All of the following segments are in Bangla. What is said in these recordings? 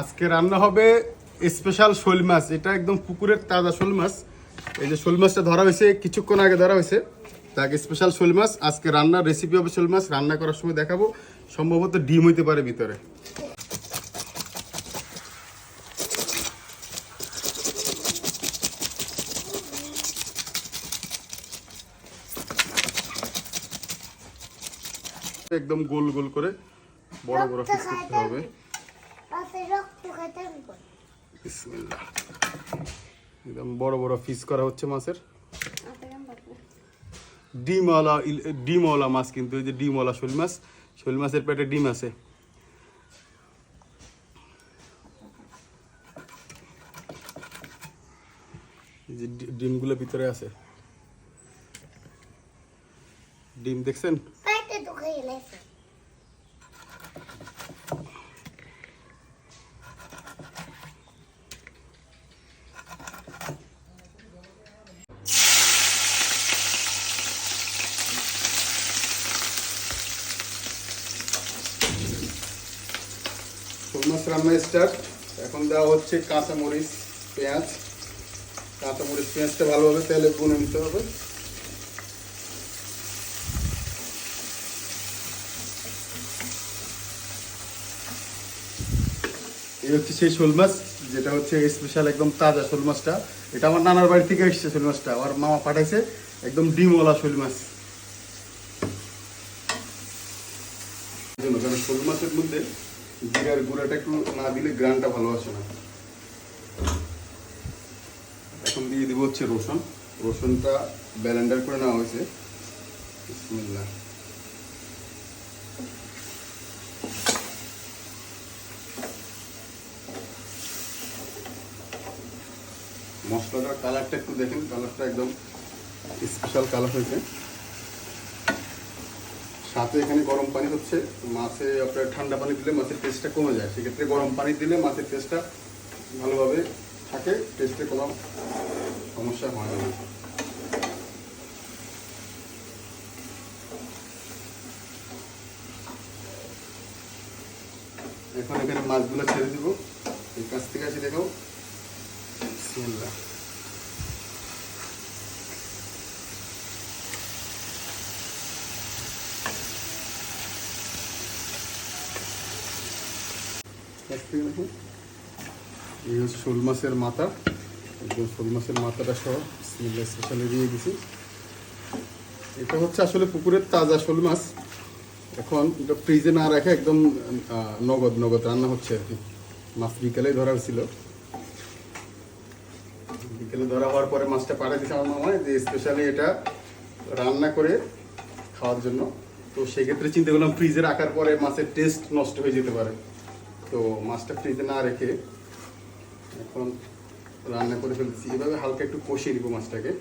আজকে রান্না হবে স্পেশাল শোল মাছ। এটা একদম পুকুরের তাজা শোল মাছ। এই যে শোল মাছটা ধরা হয়েছে, কিছুক্ষণ আগে ধরা হয়েছে। তাকে স্পেশাল শোল মাছ, আজকে রান্নার রেসিপি হবে শোল মাছ। রান্না করার সময় দেখাবো। সম্ভবত ডিম হইতে পারে ভিতরে। একদম গোল গোল করে বড় বড় করতে হবে রক্ত খাইতে আমি করি। বিসমিল্লাহ একদম বড় বড় করা হচ্ছে মাছের। বাটবো। ডিমওয়ালা মাছ কিন্তু এই যে ডিমওয়ালা শোল মাছ শোল মাছের পেটে ডিম আছে। যে ডিমগুলো ভিতরে আছে। ডিম দেখছেন? মাছ রান্না এখন দেওয়া হচ্ছে কাঁচামরিচ, পেঁয়াজ। কাঁচামরিচ, পেঁয়াজটা ভালোভাবে তেলে বুনে নিতে হবে। এই হচ্ছে সেই শোল মাছ, যেটা হচ্ছে স্পেশাল একদম তাজা শোল মাছটা। এটা আমার নানার বাড়ি থেকে এসেছে শোল মাছটা। আমার মামা পাঠাইছে একদম ডিমওয়ালা শোল মাছ। শোল মাছের মধ্যে জিরার গুঁড়াটা একটু না দিলে গ্রানটা ভালো আসে না। এখন দিয়ে দিব হচ্ছে রসুন। রসুনটা ব্যালেন্ডার করে নেওয়া হয়েছে। বিসমিল্লাহ। মশলাটার কালারটা একটু দেখেন, কালারটা একদম স্পেশাল কালার হয়েছে। সাথে এখানে গরম পানি হচ্ছে। মাছে আপনার ঠান্ডা পানি দিলে মাছের টেস্টটা কমে যায়। সেক্ষেত্রে গরম পানি দিলে মাছের টেস্টটা ভালোভাবে থাকে টেস্টে কোনো সমস্যা হয় না। এখন এখানে মাছগুলো ছেড়ে দিব। এই কাছ থেকে আসি বিসমিল্লাহ। শোল মাছের মাথা। একদম শোল মাছের মাথাটা সহ বিসমিল্লাহ স্পেশালি দিয়ে দিছি। এটা হচ্ছে আসলে পুকুরের তাজা শোল মাছ। এখন এটা ফ্রিজে না রেখে একদম নগদ নগদ রান্না হচ্ছে আর কি। মাছ বিকেলেই ধরা হয়েছিল বিকেলে ধরা হওয়ার পরে মাছটা পাঠিয়ে দিচ্ছে আমার মামা যে স্পেশালি এটা রান্না করে খাওয়ার জন্য। তো সেক্ষেত্রে চিন্তা করলাম ফ্রিজে রাখার পরে মাছের টেস্ট নষ্ট হয়ে যেতে পারে। তো মাছটা ফ্রিজে না রেখে এখন রান্না করে ফেলতেছি। এভাবে হালকা একটু কষিয়ে দিব মাছটাকে।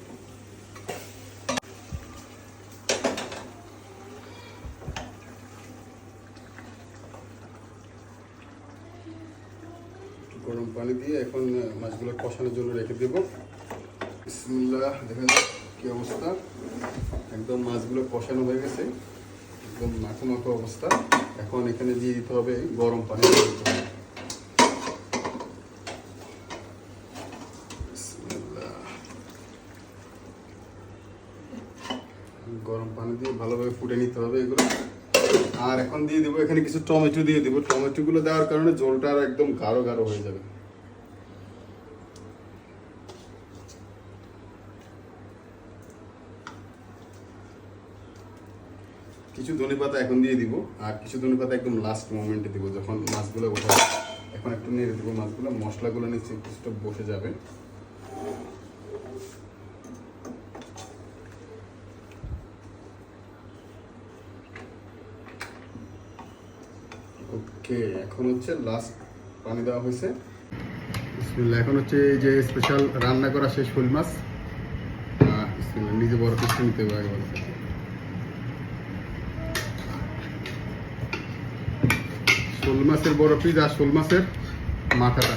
গরম পানি দিয়ে এখন মাছগুলো কষানোর জন্য রেখে দেবো। বিসমিল্লাহ, দেখেন কি অবস্থা। একদম মাছগুলো কষানো হয়ে গেছে। একদম মাখো অবস্থা। এখন এখানে দিয়ে দিতে হবে গরম পানি। গরম পানি দিয়ে ভালোভাবে ফুটে নিতে হবে এগুলো। আর এখন দিয়ে দেবো এখানে কিছু টমেটো দিয়ে দেবো। টমেটো গুলো দেওয়ার কারণে জলটা আর একদম গাঢ় গাঢ় হয়ে যাবে। কিছু ধনে পাতা এখন দিয়ে দিব, আর কিছু ধনে পাতা একদম লাস্ট মোমেন্টে দিব, যখন মাছগুলো ওঠা। এখন একটু নেড়ে দিব মাছগুলো, মশলাগুলো নিচে কিছুটা বসে যাবে। ওকে এখন হচ্ছে লাস্ট পানি দেওয়া হয়েছে। এখন হচ্ছে এই যে স্পেশাল রান্না করা শেষ শোল মাছ। নিজে বড় কিছু নিতে হবে শোল মাছের বড় পিস আর শোল মাছের মাথাটা।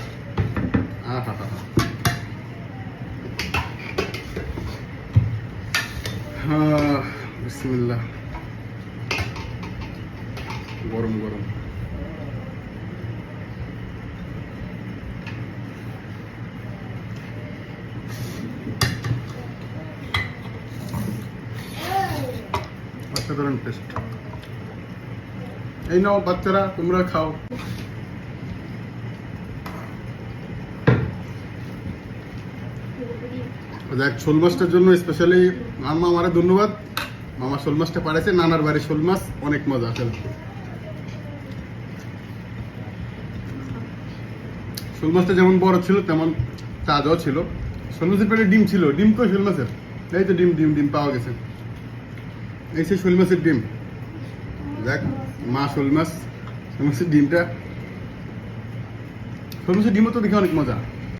হ্যাঁ গরম গরম। অসাধারণ টেস্ট এই নাও বাচ্চারা, তোমরা খাও। দেখ, শোল মাছটার জন্য স্পেশালি আমার মামারে ধন্যবাদ। মামা শোল মাছটা পাড়াইছে, নানার বাড়ির শোল মাছ, অনেক মজা আসলে শোল মাছটা যেমন বড় ছিল, তেমন তাজাও ছিল। শোল মাছের পেটে ডিম ছিল, ডিম কই শোল মাছের। এই তো ডিম ডিম ডিম পাওয়া গেছে। এই সেই শোল মাছের ডিম। দেখ। মাছ শোল মাছের ডিমটা। শোল মাছের ডিমও তো দেখে অনেক মজা।